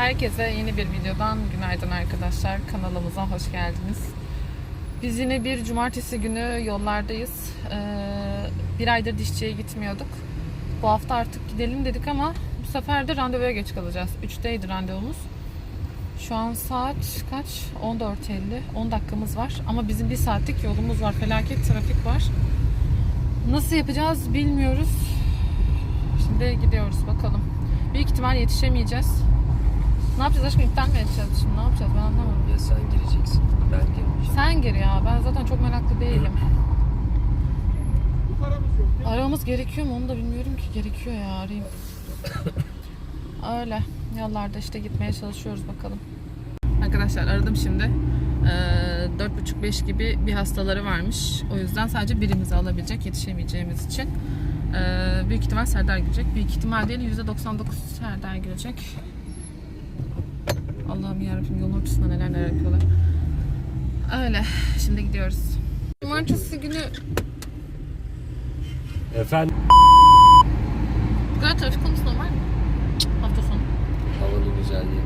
Herkese yeni bir videodan günaydın arkadaşlar. Kanalımıza hoş geldiniz. Biz yine bir cumartesi günü yollardayız. Ee, bir aydır dişçiye gitmiyorduk. Bu hafta artık gidelim dedik ama bu sefer de randevuya geç kalacağız. 3'teydi randevumuz. Şu an saat kaç? 14.50. 10 dakikamız var. Ama bizim bir saatlik yolumuz var. Felaket trafik var. Nasıl yapacağız bilmiyoruz. Şimdi gidiyoruz bakalım. Büyük ihtimal yetişemeyeceğiz. Ne yapacağız aşkım? İptal mi edeceğiz şimdi? Ne yapacağız? Ben anlamadım. Ya sen gireceksin. Ben girmeyeceğim. Sen gir ya. Ben zaten çok meraklı değilim. Aramamız gerekiyor mu? Onu da bilmiyorum ki. Gerekiyor ya. Arayayım. Öyle. Yollarda işte gitmeye çalışıyoruz bakalım. Arkadaşlar aradım şimdi. Ee, 4.30-5 gibi bir hastaları varmış. O yüzden sadece birimizi alabilecek yetişemeyeceğimiz için. Ee, büyük ihtimal Serdar girecek. Büyük ihtimal değil %99 Serdar girecek. Allah'ım yarabbim yolun ortasında neler neler yapıyorlar. Öyle. Şimdi gidiyoruz. Cumartesi günü Efendim? bu kadar trafik olması normal mi? Hafta sonu. Havanın güzelliği.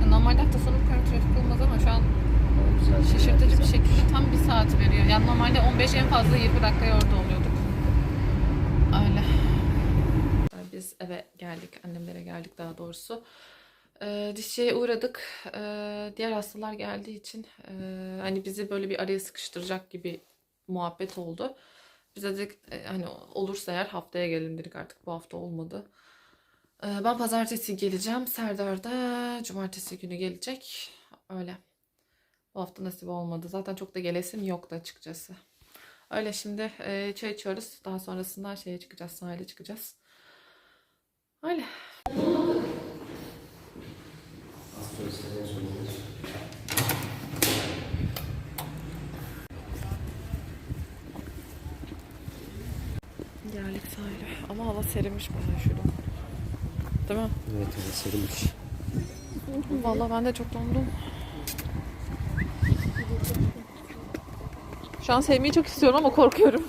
Ya Normalde hafta sonu bu kadar trafik olmaz ama şu an Hava güzel. şaşırtıcı bir şekilde tam bir saat veriyor. Yani normalde 15 en fazla 20 dakikaya orada oluyorduk. Öyle. Biz eve geldik. Annemlere geldik daha doğrusu. Ee, dişçiye uğradık. Ee, diğer hastalar geldiği için e, hani bizi böyle bir araya sıkıştıracak gibi muhabbet oldu. Biz dedik e, hani olursa eğer haftaya gelin dedik artık bu hafta olmadı. Ee, ben pazartesi geleceğim. Serdar da cumartesi günü gelecek. Öyle. Bu hafta nasip olmadı. Zaten çok da gelesim yoktu açıkçası. Öyle şimdi e, çay içiyoruz. Daha sonrasında şeye çıkacağız, sahile çıkacağız. Öyle. Geldik sahile. Ama hava serinmiş bayağı şurada. Değil mi? Evet evet serilmiş. Vallahi ben de çok dondum. Şu an sevmeyi çok istiyorum ama korkuyorum.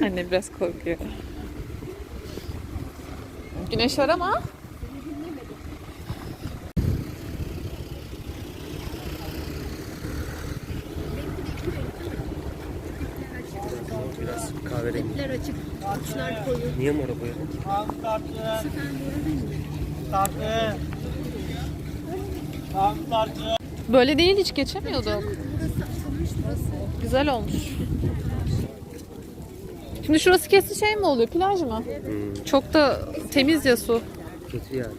Anne biraz korkuyor. Güneş var ama. Biraz kahverengi. Renkler açık, uçlar koyu. Niye mor boyadın ki? Böyle değil hiç geçemiyorduk. Güzel olmuş. Şimdi şurası kesin şey mi oluyor? Plaj mı? Hmm, Çok da temiz ya su. kötü yani.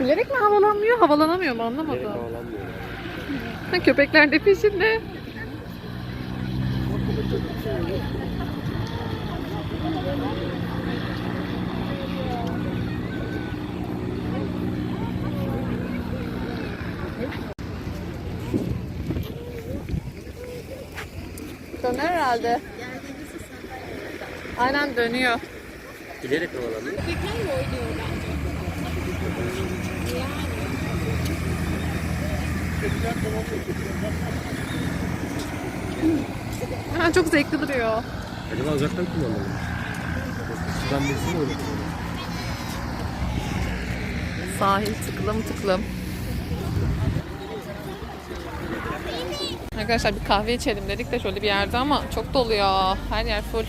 Bilerek mi havalanmıyor? Havalanamıyor mu anlamadım. bağlanmıyor yani. Ha, Köpekler de peşinde. Döner herhalde. Aynen dönüyor. Bilerek havalanıyor. Köpeklerle oynuyor bence. Ha, çok zevkli duruyor. Acaba uzaktan kullanmalı mı? Sudan birisi mi oynatıyor? Sahil tıklım tıklım. Arkadaşlar bir kahve içelim dedik de şöyle bir yerde ama çok dolu ya. Her yer full.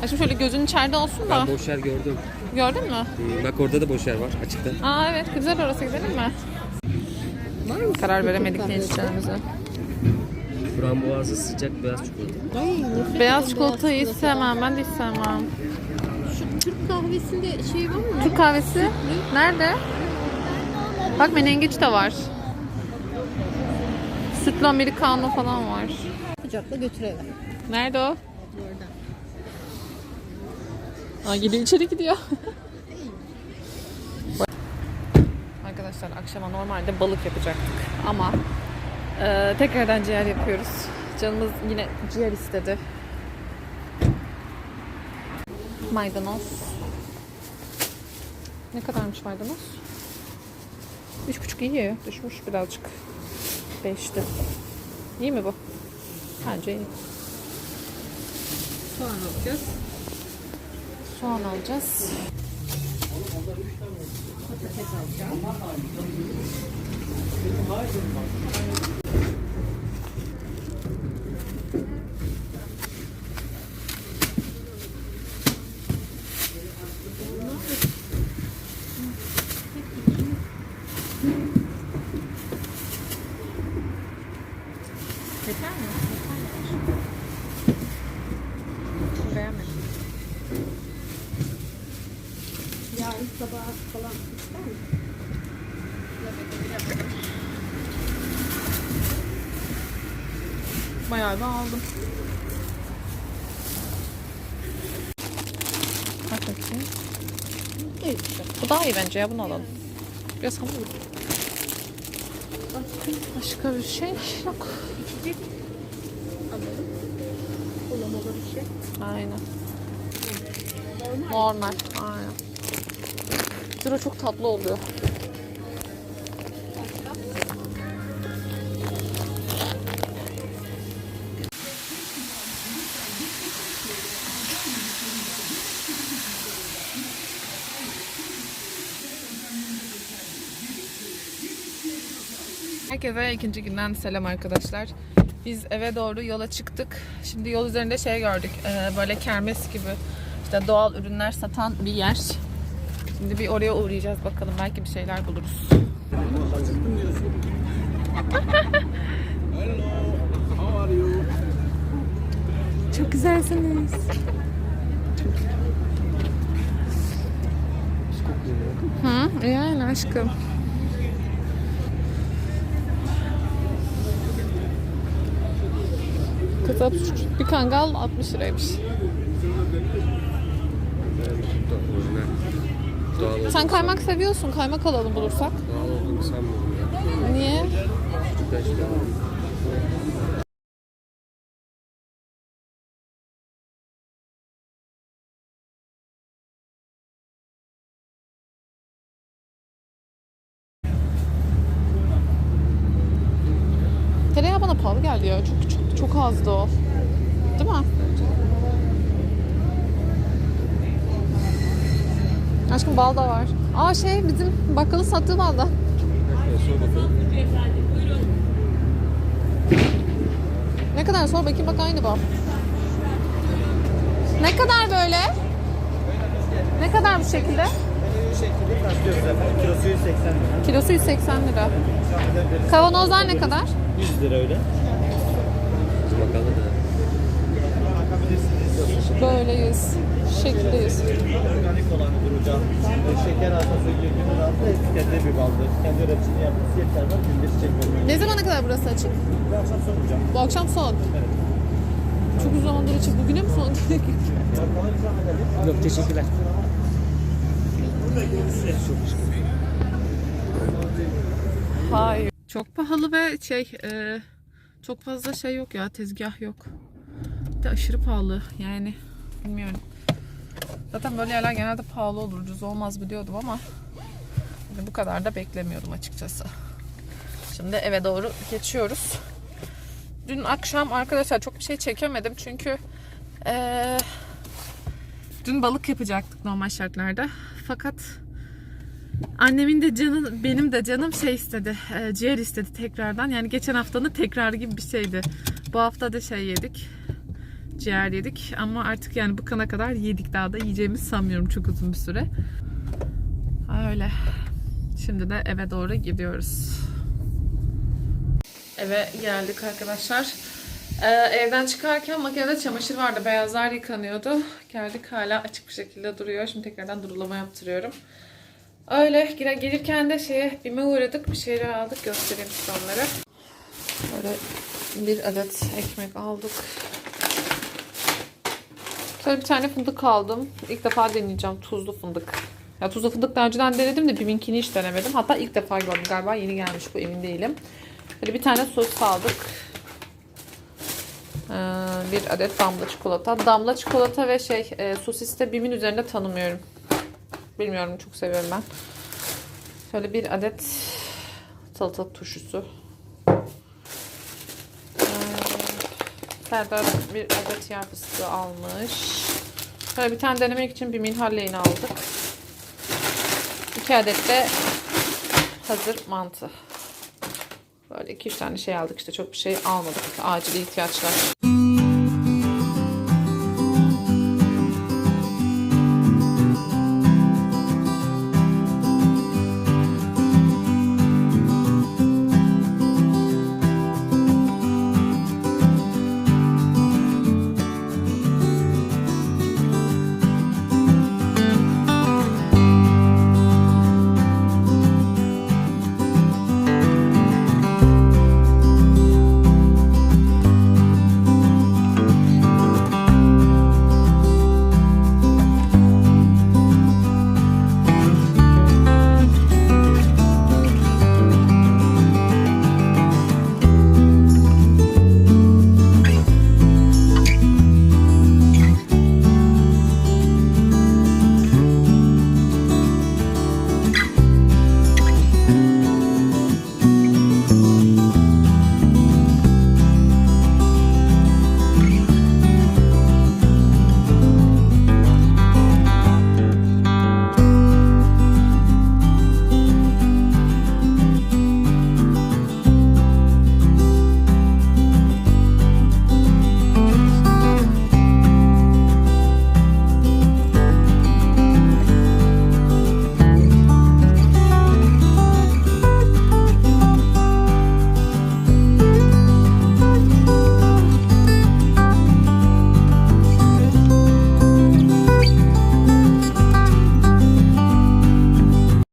Ha şimdi şöyle gözün içeride olsun da. Ben boş yer gördüm. Gördün mü? Hmm, bak orada da boş yer var açıkta. Aa evet güzel orası gidelim mi? Karar veremedik ne içeceğimize. Frambuazlı sıcak beyaz çikolata. Beyaz çikolatayı hiç sevmem. Ben de hiç sevmem. Şu Türk kahvesinde şey var mı? Türk kahvesi nerede? Bak menengiç de var. Sütlü americano falan var. Sıcakla götür eve. Nerede o? Oradan. Aa, gidiyor içeri gidiyor. Arkadaşlar akşama normalde balık yapacaktık ama e, tekrardan ciğer yapıyoruz. Canımız yine ciğer istedi. Maydanoz. Ne kadarmış maydanoz? Üç buçuk iyi. Düşmüş birazcık. Beşti. İyi mi bu? Bence iyi. Soğan alacağız. Soğan alacağız. Yeter mi? Sabah falan ister misin? Bayağı da aldım. Bak bakayım. Evet işte. Bu daha iyi bence ya bunu alalım. Biraz hamur. Başka bir şey yok. İçecek alalım. Olamalı bir şey. Aynen. Normal. Normal. Aynen. Zira çok tatlı oluyor. Herkese ikinci günden selam arkadaşlar. Biz eve doğru yola çıktık. Şimdi yol üzerinde şey gördük. e, Böyle kermes gibi işte doğal ürünler satan bir yer. Şimdi bir oraya uğrayacağız bakalım. Belki bir şeyler buluruz. Çok güzelsiniz. Hı, yani aşkım. Kasap bir kangal 60 liraymış. Olduğunu Sen kaymak seviyorsun. Kaymak alalım bulursak. Doğal olduğunu sanmıyorum ya. Niye? Küçükten Tereyağı bana pahalı geldi ya. Çok çok çok azdı o. Değil mi? Aşkım bal da var. Aa şey bizim bakkalın sattığı sor bakalım. Ne kadar sor bakayım bak aynı bal. Ne kadar böyle? Ne kadar bu şekilde? Bu şekilde efendim. Kilosu 180 lira. Kilosu 180 lira. Kavanozlar ne kadar? 100 lira öyle. Bakalım da. Böyle 100. Şekilde 100. Organik olanı duracağım. Şeker hastası günün altında etiketli bir baldır. Kendi üretimini yapması yeter var. Günde çiçek vermiyor. Ne zamana kadar burası açık? Bu akşam soracağım. Bu akşam son. Evet. Çok uzun zamandır açık. Bugüne mi son? Yok teşekkürler. Hayır. Çok pahalı ve şey e, çok fazla şey yok ya tezgah yok. Bir de aşırı pahalı yani bilmiyorum. Zaten böyle yerler genelde pahalı olur ucuz olmaz biliyordum ama bu kadar da beklemiyordum açıkçası. Şimdi eve doğru geçiyoruz. Dün akşam arkadaşlar çok bir şey çekemedim çünkü e, dün balık yapacaktık normal şartlarda. Fakat Annemin de canı, benim de canım şey istedi, e, ciğer istedi tekrardan. Yani geçen haftanın tekrarı gibi bir şeydi. Bu hafta da şey yedik, ciğer yedik. Ama artık yani bu kana kadar yedik daha da yiyeceğimizi sanmıyorum çok uzun bir süre. Öyle. Şimdi de eve doğru gidiyoruz. Eve geldik arkadaşlar. Ee, evden çıkarken makinede çamaşır vardı. Beyazlar yıkanıyordu. Geldik hala açık bir şekilde duruyor. Şimdi tekrardan durulama yaptırıyorum. Öyle gire- gelirken de şeye BİM'e uğradık. Bir şeyler aldık. Göstereyim size onları. Böyle bir adet ekmek aldık. Sonra bir tane fındık aldım. İlk defa deneyeceğim tuzlu fındık. Ya tuzlu fındık daha önceden denedim de BİM'inkini hiç denemedim. Hatta ilk defa gördüm galiba yeni gelmiş bu emin değilim. Böyle bir tane sos aldık. Ee, bir adet damla çikolata. Damla çikolata ve şey e, sosiste bimin üzerinde tanımıyorum. Bilmiyorum çok seviyorum ben. Şöyle bir adet salata turşusu. Ee, Serdar bir adet yer fıstığı almış. Şöyle bir tane denemek için bir minhalleğini aldık. İki adet de hazır mantı. Böyle iki üç tane şey aldık işte çok bir şey almadık. Acil ihtiyaçlar.